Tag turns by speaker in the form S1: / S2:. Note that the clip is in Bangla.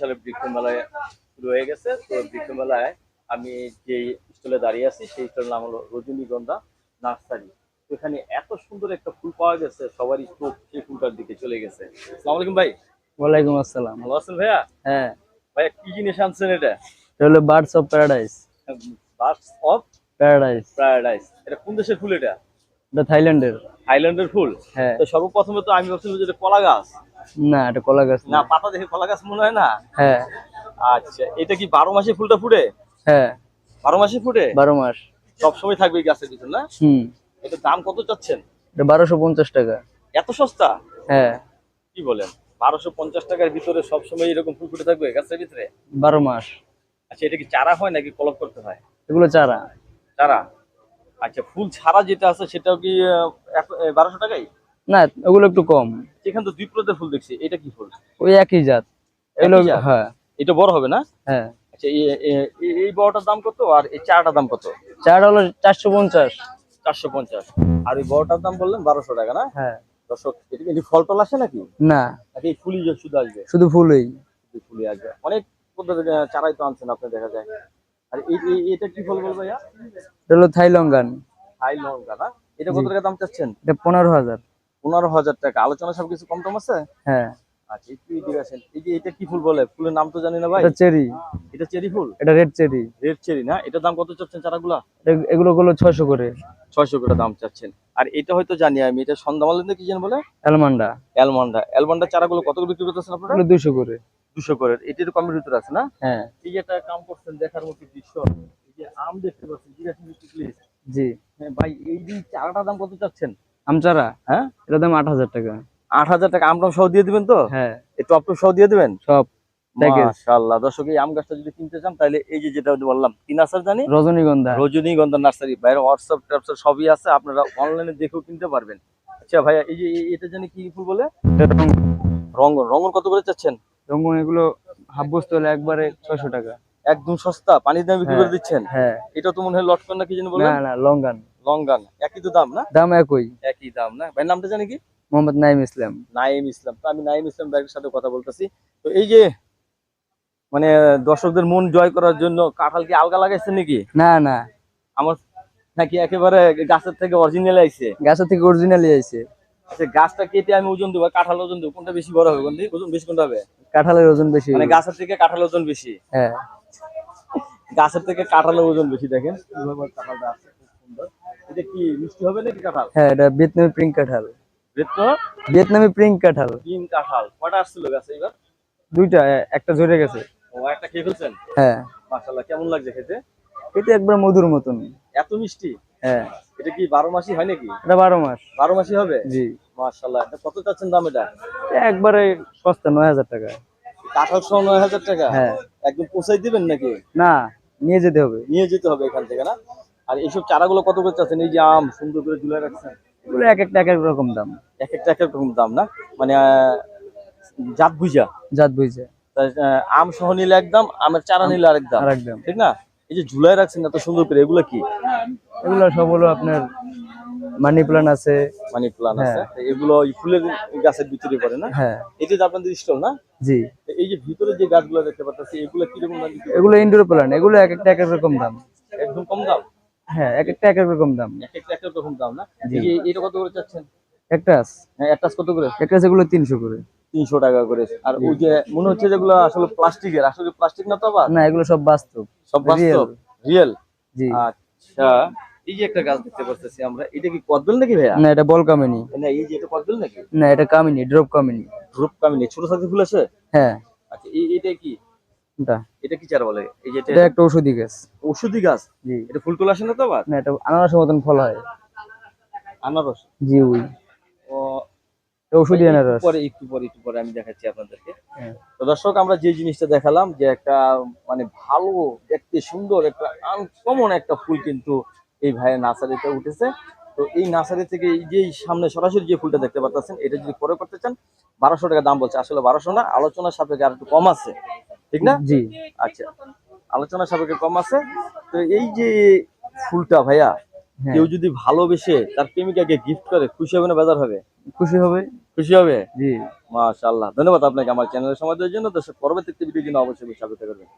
S1: সালে বৃক্ষ মেলায় শুরু হয়ে গেছে। তো বৃক্ষ মেলায় আমি যে স্টলে দাঁড়িয়ে আছি সেই স্টলের নাম হলো রজনীগন্ধা নার্সারি। এখানে এত সুন্দর একটা ফুল পাওয়া গেছে সবারই চোখ সেই ফুলটার দিকে চলে গেছে। আসসালামু আলাইকুম ভাই।
S2: ওয়ালাইকুম আসসালাম।
S1: ভালো আছেন ভাইয়া?
S2: হ্যাঁ।
S1: ভাইয়া কি জিনিস আনছেন এটা?
S2: এটা হলো birds of paradise.
S1: Birds of
S2: paradise.
S1: Paradise. এটা কোন দেশের ফুল এটা?
S2: এটা থাইল্যান্ডের।
S1: থাইল্যান্ডের ফুল?
S2: হ্যাঁ।
S1: তো সর্বপ্রথমে তো আমি ভাবছিলাম যে এটা কলা গাছ।
S2: না এটা কলা গাছ
S1: না
S2: না
S1: পাতা দেখে কলা গাছ মনে হয় না?
S2: হ্যাঁ।
S1: আচ্ছা এটা কি বারো মাসে ফুলটা ফুটে?
S2: হ্যাঁ।
S1: বারো মাসে ফুটে?
S2: বারো মাস।
S1: সবসময় থাকবে এই গাছের ভিতর না?
S2: হুম।
S1: এটা দাম কত চাচ্ছেন?
S2: এটা বারোশো পঞ্চাশ টাকা।
S1: এত সস্তা?
S2: হ্যাঁ।
S1: কি বলেন? বারোশো পঞ্চাশ টাকার ভিতরে সবসময় এরকম ফুল ফুটে থাকবে গাছের ভিতরে?
S2: বারো মাস।
S1: আচ্ছা এটা কি চারা হয় নাকি কলপ করতে হয়?
S2: এগুলো চারা।
S1: চারা? আচ্ছা ফুল ছাড়া যেটা আছে সেটাও কি বারোশো টাকাই?
S2: না ওগুলো একটু কম।
S1: এখানে তো দুই প্রজাতির ফুল দেখছি এটা কি ফুল?
S2: ওই একই জাত। এগুলো হ্যাঁ।
S1: এটা বড় হবে না?
S2: হ্যাঁ।
S1: আচ্ছা এই- বড়টার দাম কত আর এই চারাটার দাম কত?
S2: চারা হলো চারশো পঞ্চাশ।
S1: চারশো পঞ্চাশ। আর এই বড়টার দাম বললেন বারোশো টাকা না?
S2: হ্যাঁ।
S1: দর্শক এটা কি ফল টল আসে নাকি?
S2: না।
S1: নাকি এই ফুলই শুধু আসবে?
S2: শুধু ফুলই।
S1: ফুলই আসবে। অনেক চারাই তো আনছেন আপনি দেখা যায়। আর এটা কি ফল বলব ভাইয়া?
S2: এটা হলো থাইলঙ্গান।
S1: হাই লঙ্কা না এটা কত টাকা দাম চাচ্ছেন?
S2: এটা পনেরো হাজার।
S1: পনেরো হাজার টাকা। আলোচনা সব কিছু কম টম আছে?
S2: হ্যাঁ।
S1: আচ্ছা একটু এদিকে আসেন। এই যে এটা কি ফুল বলে? ফুলের নাম তো জানি না ভাই।
S2: এটা চেরি।
S1: এটা চেরি ফুল?
S2: এটা রেড চেরি।
S1: রেড চেরি না? এটার দাম কত চাচ্ছেন চারাগুলা?
S2: এগুলো গুলো ছয়শো করে।
S1: ছয়শো করে দাম চাচ্ছেন। আর এটা হয়তো জানি আমি। এটা সন্ধ্যামালের কি যেন বলে?
S2: অ্যালমান্ডা।
S1: অ্যালমন্ডা। অ্যালমন্ডা চারাগুলো কত করে বিক্রি করতেছেন আপনারা?
S2: এগুলো দুশো করে।
S1: দুশো করে এটির কমের ভিতরে আছে না?
S2: হ্যাঁ।
S1: এই যে একটা কাম করছেন দেখার মতো দৃশ্য এই যে আম দেখতে পাচ্ছেন জিজ্ঞাসা প্লিজ
S2: জি।
S1: হ্যাঁ ভাই এই যে চারাটার দাম কত চাচ্ছেন?
S2: আমচারা
S1: হ্যাঁ?
S2: এটার দাম আট হাজার টাকা।
S1: আট হাজার টাকা আমরাম সহ দিয়ে দিবেন তো?
S2: হ্যাঁ।
S1: এই টপ টপ সহ দিয়ে দিবেন?
S2: সব। প্যাকেজ
S1: মাশাআল্লাহ। দর্শক এই আম গাছটা যদি কিনতে চান তাহলে এই যে যেটা বললাম কি নার্সারি জানি?
S2: রজনীগন্ধা।
S1: রজনীগন্ধা নার্সারি। বাইরে হোয়াটসঅ্যাপ ট্যাপসঅ্যাপ সবই আছে আপনারা অনলাইনে দেখেও কিনতে পারবেন। আচ্ছা ভাইয়া এই যে এটা জানি কি ফুল বলে? রঙ্গন। রঙ্গন কত করে চাচ্ছেন?
S2: এগুলো হাফ বস্তু হলে একবারে ছয়শো টাকা।
S1: একদম সস্তা? পানির দামে বিক্রি করে
S2: হ্যাঁ।
S1: দিচ্ছেন?
S2: হ্যাঁ।
S1: এটা তো মনে হয় লটকন না কি
S2: না না লঙ্গান।
S1: লঙ্গান। একই তো দাম না?
S2: দাম একই।
S1: একই দাম না? ভাই নামটা জানি কি?
S2: মোহাম্মদ নাইম ইসলাম।
S1: নাইম ইসলাম। তো আমি নাইম ইসলাম ভাইয়ের সাথে কথা বলতেছি। তো এই যে মানে দর্শকদের মন জয় করার জন্য কাঁঠাল কি আলগা লাগাইছেন নাকি?
S2: না না।
S1: আমার নাকি একেবারে গাছের থেকে অরিজিনাল আইছে।
S2: গাছের থেকে অরিজিনালি আইছে।
S1: আচ্ছা গাছটা কেটে আমি ওজন দেবো কাঁঠাল ওজন দেবো কোনটা বেশি বড় হবে কোনটি ওজন বেশি কোনটা হবে?
S2: কাঁঠালের ওজন বেশি।
S1: মানে গাছের থেকে কাঁঠাল ওজন বেশি?
S2: হ্যাঁ।
S1: গাছের থেকে কাঁঠালের ওজন বেশি দেখেন কাঁঠালটা আছে সুন্দর। এটা কি মিষ্টি হবে নাকি কাঁঠাল?
S2: হ্যাঁ এটা ভিয়েতনামি প্রিং কাঁঠাল।
S1: রেত
S2: ভিয়েতনামি প্রিং কাঁঠাল।
S1: তিন কাঁঠাল। কটা আসছিল গাছে এবার?
S2: দুইটা একটা ঝরে গেছে।
S1: ও একটা খেয়ে ফেলছেন?
S2: হ্যাঁ।
S1: কেমন লাগছে খেতে?
S2: এটা একবার মধুর মতন
S1: এত মিষ্টি?
S2: হ্যাঁ।
S1: এটা কি বারো মাসি হয় নাকি?
S2: এটা বারো মাস।
S1: বারো মাসি হবে?
S2: জি।
S1: মাশাল্লাহ এটা কত চাচ্ছেন দাম এটা?
S2: একবারে সস্তা নয় হাজার টাকা।
S1: সহ নয় হাজার টাকা?
S2: হ্যাঁ।
S1: একদম পৌঁছাই দিবেন নাকি?
S2: না নিয়ে যেতে হবে।
S1: নিয়ে যেতে হবে এখান থেকে না? আর এইসব চারাগুলো কত করে চাচ্ছেন? এই যে আম সুন্দর করে ঝুলে রাখছেন।
S2: এগুলো এক একটা এক এক রকম দাম।
S1: এক একটা এক এক রকম দাম না? মানে জাত বুঝা
S2: জাত
S1: আহ, আম সহ নিলে একদম আমের চারা নিলে আরেক দাম।
S2: আর একদম
S1: ঠিক না? এই যে ঝুলাই রাখছেন এত সুন্দর করে এগুলো কি?
S2: এগুলো সব হলো আপনার মানি প্লান্ট আছে।
S1: মানি প্লান আছে। এগুলো ওই ফুলের গাছের ভিতরে পড়ে না?
S2: হ্যাঁ।
S1: এই যে আপনাদের স্টল না?
S2: জি।
S1: এই যে ভিতরে যে গাছগুলো দেখতে পাচ্ছি এগুলো কীরকম দাম?
S2: এগুলো ইনডোর প্লান্ট এগুলো এক একটা এক এক রকম দাম।
S1: একদম কম দাম?
S2: হ্যাঁ এক একটা এক এক রকম দাম।
S1: এক একটা এক রকম দাম না? এই যে এটা কত করে চাচ্ছেন?
S2: একটাস
S1: হ্যাঁ একটা কত করে?
S2: একটাস এগুলো তিনশো করে।
S1: তিনশো টাকা করে। আর ওই যে মনে হচ্ছে যেগুলো আসলে প্লাস্টিকের। আসলে প্লাস্টিক না তো আবার?
S2: না এগুলো সব বাস্তব।
S1: সব বাস্তব? রিয়েল
S2: জি।
S1: আচ্ছা। এই যে একটা গাছ দেখতে পাচ্ছি আমরা এটা কি কদবেল নাকি ভাইয়া?
S2: না এটা বল কামিনী।
S1: না এই যে এটা কদবেল নাকি?
S2: না এটা কামিনী ড্রপ কামিনী।
S1: কামিনী ছোট সাইজের ফুল আছে?
S2: হ্যাঁ।
S1: আচ্ছা এই এটা কি?
S2: এটা।
S1: এটা কি চারা বলে? এই যে
S2: এটা একটা ঔষধি গাছ।
S1: ওষুধি গাছ?
S2: জি।
S1: এটা ফুল টুল আসে না তো আবার?
S2: না এটা আনারসের মতন ফল হয়।
S1: আনারস?
S2: জি ওই।
S1: পরে একটু পরে একটু পরে আমি দেখাচ্ছি আপনাদেরকে।
S2: হ্যাঁ।
S1: তো দর্শক আমরা যে জিনিসটা দেখালাম যে একটা মানে ভালো দেখতে সুন্দর একটা আনকমন একটা ফুল কিন্তু এই ভাইয়ের নার্সারিতে উঠেছে। তো এই নার্সারি থেকে এই যে সামনে সরাসরি যে ফুলটা দেখতে পাচ্ছেন এটা যদি পরে করতে চান বারোশো টাকা দাম বলছে। আসলে বারোশো না আলোচনার সাপেক্ষে আর একটু কম আছে। ঠিক না?
S2: জি।
S1: আচ্ছা আলোচনার সাপেক্ষে কম আছে। তো এই যে ফুলটা ভাইয়া কেউ যদি ভালোবেসে তার প্রেমিকাকে গিফট করে খুশি হবে না বেজার হবে?
S2: খুশি হবে।
S1: খুশি হবে?
S2: জি।
S1: মাশাআল্লাহ। ধন্যবাদ আপনাকে আমার চ্যানেলের সময় দেওয়ার জন্য। দর্শক পরবর্তী ভিডিও জন্য অবশ্যই স্বাগত করবেন